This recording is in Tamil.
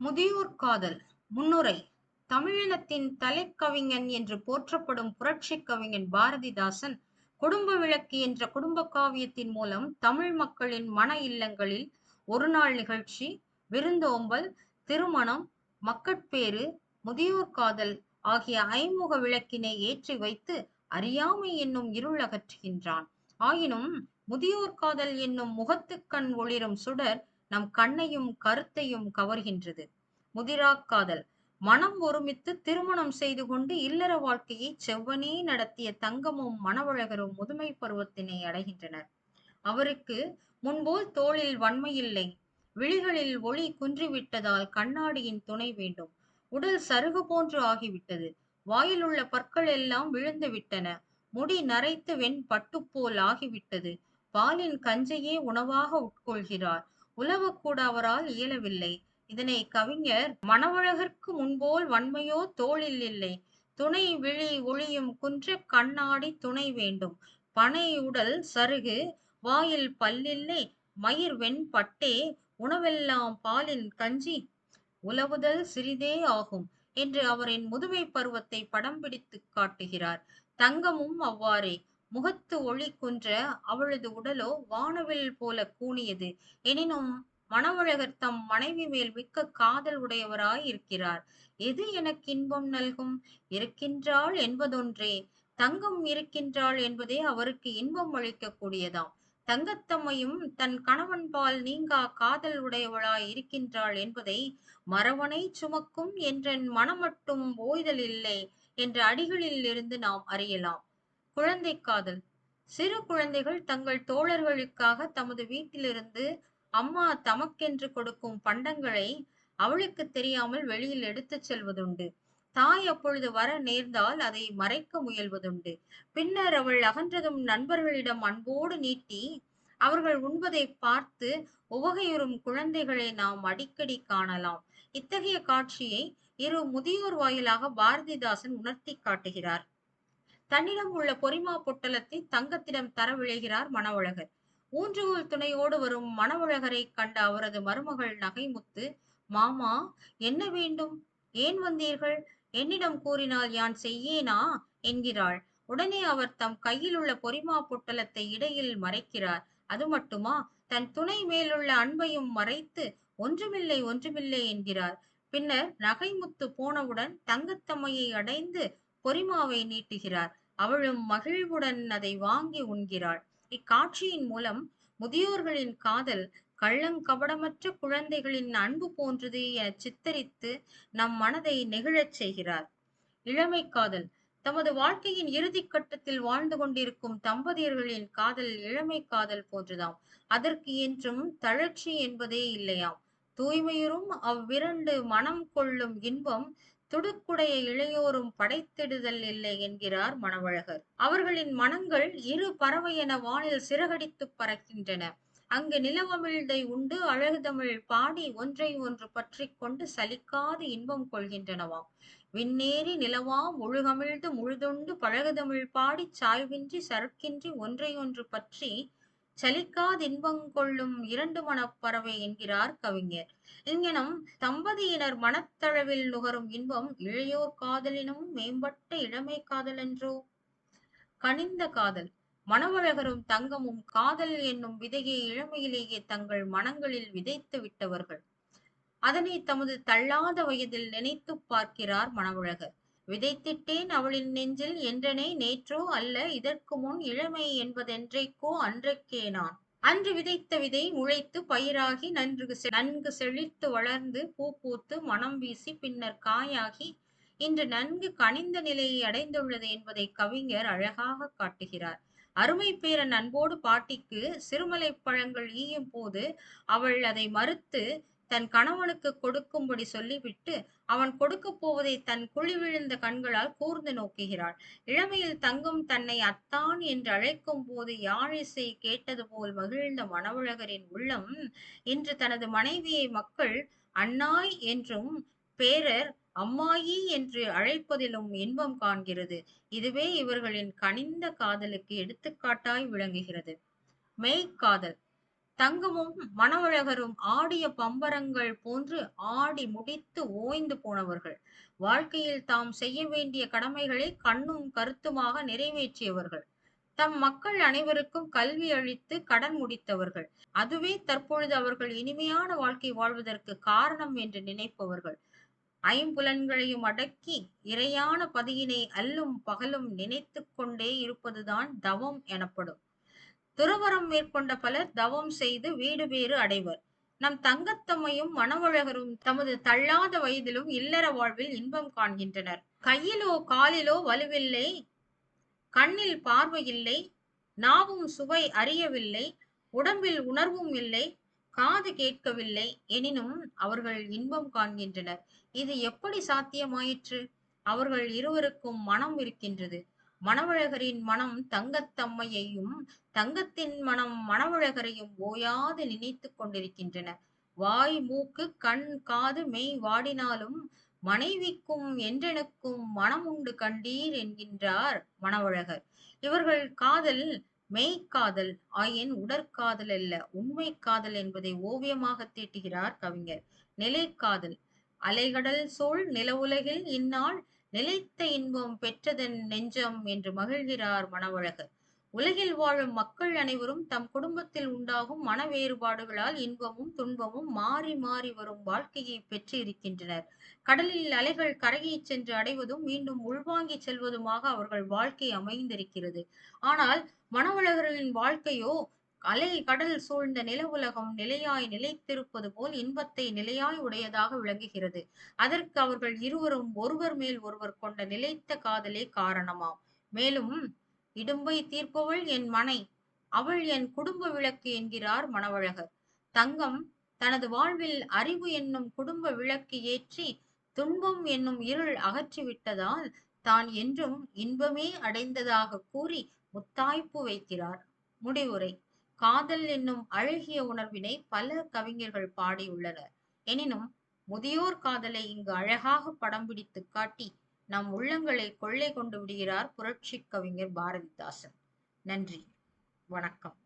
முதியோர் காதல் முன்னுரை தமிழினத்தின் தலைக்கவிஞன் என்று போற்றப்படும் புரட்சிக் கவிஞன் பாரதிதாசன் குடும்ப விளக்கு என்ற குடும்ப காவியத்தின் மூலம் தமிழ் மக்களின் மன இல்லங்களில் ஒரு நாள் நிகழ்ச்சி விருந்தோம்பல் திருமணம் மக்கட்பேறு முதியோர் காதல் ஆகிய ஐமுக விளக்கினை ஏற்றி வைத்து அறியாமை என்னும் இருள் அகற்றுகின்றான். ஆயினும் முதியோர் காதல் என்னும் முகத்துக்கண் ஒளிரும் சுடர் நம் கண்ணையும் கருத்தையும் கவர்கின்றது. முதிராக் காதல். மனம் ஒருமித்து திருமணம் செய்து கொண்டு இல்லற வாழ்க்கையை செவ்வனே நடத்திய தங்கமும் மணவழகரும் முதுமை பருவத்தினை அடைகின்றனர். அவருக்கு முன்போல் தோளில் வன்மையில்லை. விழிகளில் ஒளி குன்றிவிட்டதால் கண்ணாடியின் துணை வேண்டும். உடல் சருகு போன்று ஆகிவிட்டது. வாயிலுள்ள பற்கள் எல்லாம் விழுந்து விட்டன. முடி நரைத்து வெண் பட்டுப்போல் ஆகிவிட்டது. பாலின் கஞ்சையே உணவாக உட்கொள்கிறார். உலவக்கூட அவரால் இயலவில்லை. இதனை கவிஞர் மணவழகற்கு முன்போல் வன்மையோ தோளில் இல்லை. துணை விழி ஒளியும் குன்ற கண்ணாடி துணை வேண்டும். பனை உடல் சருகு வாயில் பல்லில்லை. மயிர் வெண் பட்டே உணவெல்லாம் பாலின் கஞ்சி. உலவுதல் சிறிதே ஆகும் என்று அவரின் முதுமை பருவத்தை படம் பிடித்து காட்டுகிறார். தங்கமும் அவ்வாறே. முகத்து ஒளி குன்ற அவளது உடலோ வானவில் போல கூனியது. எனினும் மணவழகர் தம் மனைவி மேல் மிக்க காதல் உடையவராய் இருக்கிறார் எது எனக்கு இன்பம் நல்கும்? இருக்கின்றாள் என்பதொன்றே. தங்கம் இருக்கின்றாள் என்பதே அவருக்கு இன்பம் அளிக்கக்கூடியதாம். தங்கத்தம்மையும் தன் கணவன்பால் நீங்கா காதல் உடையவளாய் இருக்கின்றாள் என்பதை மரவனை சுமக்கும் என்ற மனமட்டும் ஓய்தல் இல்லை என்ற அடிகளில் இருந்து நாம் அறியலாம். குழந்தை காதல். சிறு குழந்தைகள் தங்கள் தோழர்களுக்காக தமது வீட்டிலிருந்து அம்மா தமக்கென்று கொடுக்கும் பண்டங்களை அவளுக்கு தெரியாமல் வெளியில் எடுத்துச் செல்வதுண்டு. தாய் அப்பொழுது வர நேர்ந்தால் அதை மறைக்க முயல்வதுண்டு. பின்னர் அவள் அகன்றதும் நண்பர்களிடம் அன்போடு நீட்டி அவர்கள் உண்பதை பார்த்து உவகையுறும் குழந்தைகளை நாம் அடிக்கடி காணலாம். இத்தகைய காட்சியை இரு முதியோர் வாயிலாக பாரதிதாசன் உணர்த்தி காட்டுகிறார். தன்னிடம் உள்ள பொறிமா பொட்டலத்தை தங்கத்திடம் தர விழைகிறார் மணவழகர். ஊன்றுகோல் துணையோடு வரும் மணவழகரை கண்ட அவரது மருமகள் நகைமுத்து மாமா என்ன வேண்டும்? ஏன் வந்தீர்கள்? என்னிடம் கூறினால் யான் செய்யேனா? என்கிறாள். உடனே அவர் தம் கையில் உள்ள பொறிமா பொட்டலத்தை இடையில் மறைக்கிறார். அது மட்டுமா? தன் துணை மேலுள்ள அன்பையும் மறைத்து ஒன்றுமில்லை ஒன்றுமில்லை என்கிறார். பின்னர் நகைமுத்து போனவுடன் தங்கத்தம்மையை அடைந்து பொறிமாவை நீட்டுகிறார். அவளும் மகிழ்வுடன் அதை வாங்கி உண்கிறாள். இக்காட்சியின் மூலம் முதியோர்களின் காதல் கள்ளங்கபடமற்ற குழந்தைகளின் அன்பு போன்றது என சித்தரித்து நம் மனதை நெகிழச் செய்கிறார். இளமை காதல். தமது வாழ்க்கையின் இறுதி கட்டத்தில் வாழ்ந்து கொண்டிருக்கும் தம்பதியர்களின் காதல் இளமை காதல் போன்றுதாம். அதற்கு என்றும் தளர்ச்சி என்பதே இல்லையாம். தூய்மையுறும் அவ்விரண்டு மனம் கொள்ளும் இன்பம் துடுக்குடைய இளையோரும் படைத்திடுதல் இல்லை என்கிறார் மணவழகர். அவர்களின் மனங்கள் இரு பறவை என வானில் சிறகடித்து பறக்கின்றன. அங்கு நிலவமிழ்தை உண்டு அழகுதமிழ் பாடி ஒன்றை ஒன்று பற்றி கொண்டு சலிக்காது இன்பம் கொள்கின்றனவாம். விண்ணேறி நிலவாம் முழுகமிழ்ந்து முழுதுண்டு பழகுதமிழ் பாடி சாய்வின்றி சறுக்கின்றி ஒன்றை ஒன்று பற்றி சலிக்காது இன்பம் கொள்ளும் இரண்டு மனப்பறவை என்கிறார் கவிஞர். இங்கனம் தம்பதியினர் மனத்தளவில் நுகரும் இன்பம் இளையோர் காதலினும் மேம்பட்ட இளமை காதல் என்றோ கனிந்த காதல். மணவழகரும் தங்கமும் காதல் என்னும் விதையை இளமையிலேயே தங்கள் மனங்களில் விதைத்து விட்டவர்கள். அதனை தமது தள்ளாத வயதில் நினைத்து பார்க்கிறார் மணவழகர் விதைத்திட்டேன் அவளின் நெஞ்சில் என்றனை நேற்றோ அல்ல இதற்கு முன் இளமை என்பதென்றைக்கோ அன்றைக்கே நான். அன்று விதைத்த விதை முளைத்து பயிராகி நன்கு நன்கு செழித்து வளர்ந்து பூ பூத்து மனம் வீசி பின்னர் காயாகி இன்று நன்கு கனிந்த நிலையை அடைந்துள்ளது என்பதை கவிஞர் அழகாக காட்டுகிறார். அருமை பேரன் அன்போடு பாட்டிக்கு சிறுமலை பழங்கள் ஈயும் போது அவள் அதை மறுத்து தன் கணவனுக்கு கொடுக்கும்படி சொல்லிவிட்டு அவன் கொடுக்கப் போவதை தன் குழி விழுந்த கண்களால் கூர்ந்து நோக்குகிறாள். இளமையில் தங்கம் தன்னை அத்தான் என்று அழைக்கும் போது யாழிசை கேட்டது போல் மகிழ்ந்த மணவழகரின் உள்ளம் இன்று தனது மனைவியை மக்கள் அண்ணாய் என்றும் பேரர் அம்மாயி என்று அழைப்பதிலும் இன்பம் காண்கிறது. இதுவே இவர்களின் கனிந்த காதலுக்கு எடுத்துக்காட்டாய் விளங்குகிறது. மெய்க்காதல். தங்கமும் மணவழகரும் ஆடிய பம்பரங்கள் போன்று ஆடி முடித்து ஓய்ந்து போனவர்கள். வாழ்க்கையில் தாம் செய்ய வேண்டிய கடமைகளை கண்ணும் கருத்துமாக நிறைவேற்றியவர்கள். தம் மக்கள் அனைவருக்கும் கல்வி அளித்து கடன் முடித்தவர்கள். அதுவே தற்பொழுது அவர்கள் இனிமையான வாழ்க்கை வாழ்வதற்கு காரணம் என்று நினைப்பவர்கள். ஐம்புலன்களையும் அடக்கி இறையான பதியினை அல்லும் பகலும் நினைத்து கொண்டே இருப்பதுதான் தவம் எனப்படும். துறவரம் மேற்கொண்ட பலர் தவம் செய்து வீடு பேறு அடைவர். நம் தங்கத்தம்மையும் மணவழகரும் தமது தள்ளாத வயதிலும் இல்லற வாழ்வில் இன்பம் காண்கின்றனர். கையிலோ காலிலோ வலுவில்லை கண்ணில் பார்வை இல்லை நாவும் சுவை அறியவில்லை உடம்பில் உணர்வும் இல்லை காது கேட்கவில்லை எனினும் அவர்கள் இன்பம் காண்கின்றனர். இது எப்படி சாத்தியமாயிற்று? அவர்கள் இருவருக்கும் மனம் இருக்கின்றது. மணவழகரின் மனம் தங்கத்தம்மையையும் தங்கத்தின் மனம் மணவழகரையும் ஓயாது நினைத்து கொண்டிருக்கின்றன. வாய் மூக்கு கண் காது மெய் வாடினாலும் மனைவிக்கும் என்றெனுக்கும் மனம் உண்டு கண்டீர் என்கின்றார் மணவழகர். இவர்கள் காதல் மெய்க்காதல் ஆயின் உடற்காதல் அல்ல உண்மை காதல் என்பதை ஓவியமாக தீட்டுகிறார் கவிஞர். நிலைக்காதல் அலைகடல் சூழ் நிலவுலகில் இந்நாள் நிலைத்த இன்பம் பெற்றதன் நெஞ்சம் என்று மகிழ்கிறார் மணவழகர் உலகில் வாழும் மக்கள் அனைவரும் தம் குடும்பத்தில் உண்டாகும் மன வேறுபாடுகளால் இன்பமும் துன்பமும் மாறி மாறி வரும் வாழ்க்கையை பெற்று இருக்கின்றனர் கடலில் அலைகள் கரையை சென்று அடைவதும் மீண்டும் உள்வாங்கி செல்வதுமாக அவர்கள் வாழ்க்கை அமைந்திருக்கிறது. ஆனால் மணவழகர்களின் வாழ்க்கையோ அலை கடல் சூழ்ந்த நில உலகம் நிலையாய் நிலைத்திருப்பது போல் இன்பத்தை நிலையாய் உடையதாக விளங்குகிறது. அதற்கு அவர்கள் இருவரும் ஒருவர் மேல் ஒருவர் கொண்ட நிலைத்த காதலே காரணமாம். மேலும் இடும்பை தீர்ப்பவள் என் மனை அவள் என் குடும்ப விளக்கு என்கிறார் மணவழகர். தங்கம் தனது வாழ்வில் அறிவு என்னும் குடும்ப விளக்கு ஏற்றி துன்பம் என்னும் இருள் அகற்றிவிட்டதால் தான் என்றும் இன்பமே அடைந்ததாக கூறி முத்தாய்ப்பு வைக்கிறார். முடிவுரை. காதல் என்னும் அழகிய உணர்வினை பல கவிஞர்கள் பாடியுள்ளனர். எனினும் முதியோர் காதலை இங்கு அழகாக படம் பிடித்து காட்டி நம் உள்ளங்களை கொள்ளை கொண்டு விடுகிறார் புரட்சி கவிஞர் பாரதிதாசன். நன்றி. வணக்கம்.